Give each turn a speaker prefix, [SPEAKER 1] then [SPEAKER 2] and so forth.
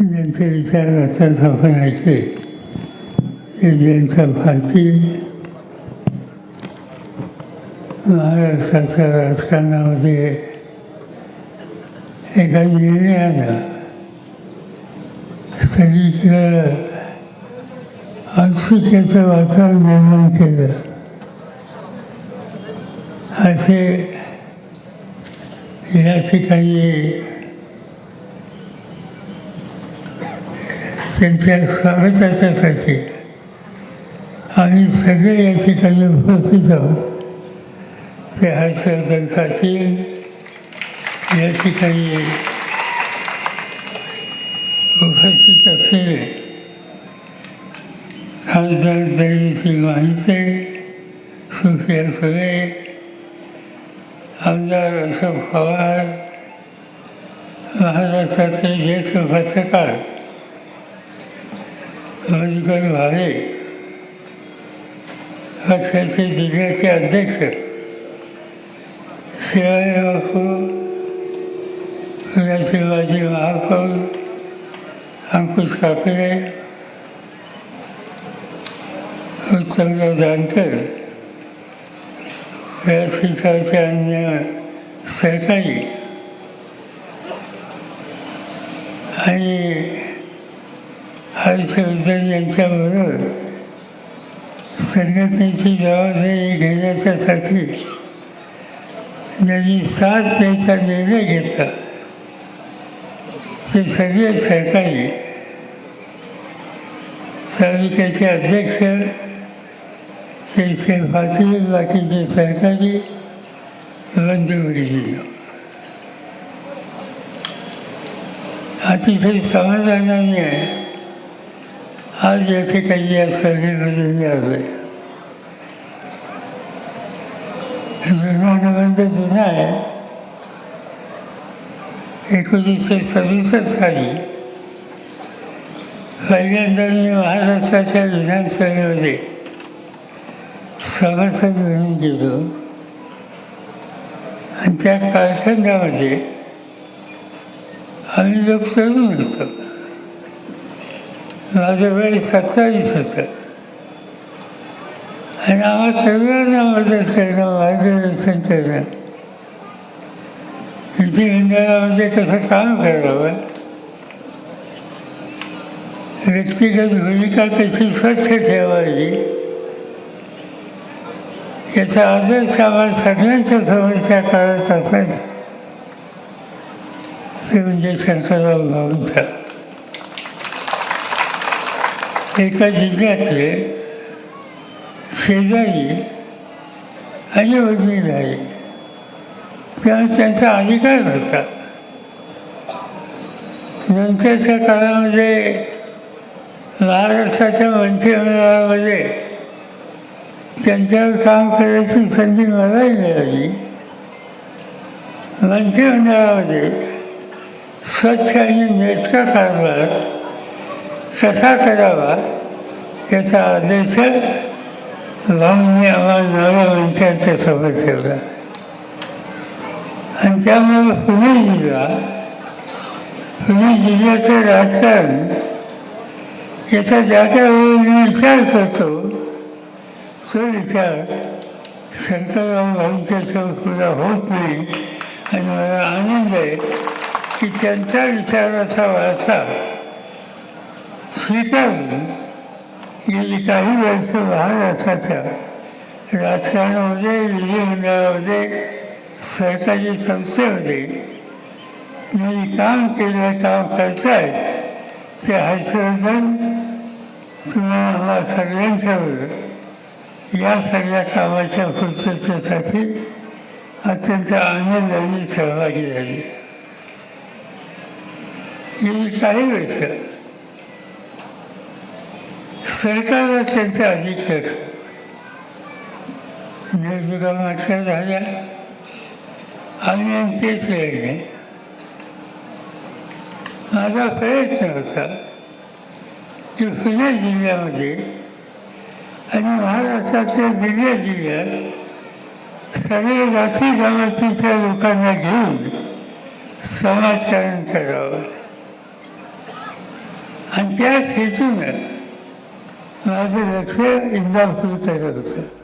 [SPEAKER 1] ज्यांचे विचार असतात आपण ऐकले ते ज्यांच्या भारती महाराष्ट्राच्या राजकारणामध्ये एका निर्णयानं सगळीकडं औत्सुक्याचं वातावरण निर्माण केलं. असे या ठिकाणी त्यांच्या स्वागताच्यासाठी आम्ही सगळे या ठिकाणी उपस्थित आहोत. ते हर्षवर्धन पाटील या ठिकाणी उपस्थित असलेले खासदार दैवसिंग माहिते सुप्रिया सुरे आमदार अशोक पवार महाराष्ट्राचे ज्येष्ठ पत्रकार मधुकर भावे पक्षाचे जिल्ह्याचे अध्यक्ष शिवाजी बापू शिवाजी महापौर अंकुश काकडे उत्तमराव जानकर व्यासपीठाचे अन्य सहकारी आणि हर्षवर्धन यांच्याबरोबर संघटनेची जबाबदारी घेण्याच्यासाठी ज्यांनी साथ द्यायचा निर्णय घेतला ते सगळे सरकारी तालुक्याचे अध्यक्ष त्यांचे पाटील बाकीचे सहकारी बंधुवडी अतिशय समाधानाने आज या काही या सभेमध्ये मी आहे निर्माणबंध जुना आहे. एकोणीसशे सदुसष्ट साली पहिल्यांदा मी महाराष्ट्राच्या विधानसभेमध्ये सभासद म्हणून गेलो आणि त्या कालखंडामध्ये आम्ही लोक तरुण होतो. माझं वेळ सत्तावीस होतं. आणि आम्हा सगळ्यांना मदत करणं मार्गदर्शन करणं विधिमंडळामध्ये कसं काम करावं. व्यक्तिगत भूमिका कशी स्वच्छ ठेवावी. याचा आदर्श आम्हाला सगळ्यांच्या समोर त्या काळात असायचा ते म्हणजे शंकरराव भाऊंचा. एका जिल्ह्यातले शेजारी आणि वडीलधारी त्यामुळे त्यांचा अधिकार होता. नंतरच्या काळामध्ये महाराष्ट्राच्या मंत्रिमंडळामध्ये त्यांच्यावर काम करायची संधी मलाही मिळाली. मंत्रिमंडळामध्ये स्वच्छ आणि नेटका कारभार कसा करावा याचा आदेश भाऊंनी आम्हाला नव्या सोबत ठेवला आणि त्यामुळे पुणे जिल्हा पुणे जिल्ह्याचं राजकारण याचा ज्या त्या वेळी विचार करतो तो विचार शंकरराव भाऊंच्या पुरा होत नाही. आणि मला आनंद आहे की त्यांचा विचाराचा वारसा स्वीकारून गेली काही वर्ष महाराष्ट्राच्या राजकारणामध्ये विधिमंडळामध्ये सरकारी संस्थेमध्ये मी काम केलं काम करतायत ते हर्षवर्धन तुम्हाला आम्हा सगळ्यांच्यावर या सगळ्या कामाच्या पूर्ततेसाठी अत्यंत आनंदाने सहभागी झाली. गेली काही वर्ष सरकारला त्यांचे अधिकार निवडणुका मागच्या झाल्या आणि तेच राहिले माझा प्रयत्न होता की पुणे जिल्ह्यामध्ये आणि महाराष्ट्राच्या जिल्ह्या जिल्ह्यात सगळे जाती जमातीच्या लोकांना घेऊन समाजकारण करावं आणि त्या हेतूनं माझं लक्ष इंदापूरकडे होतं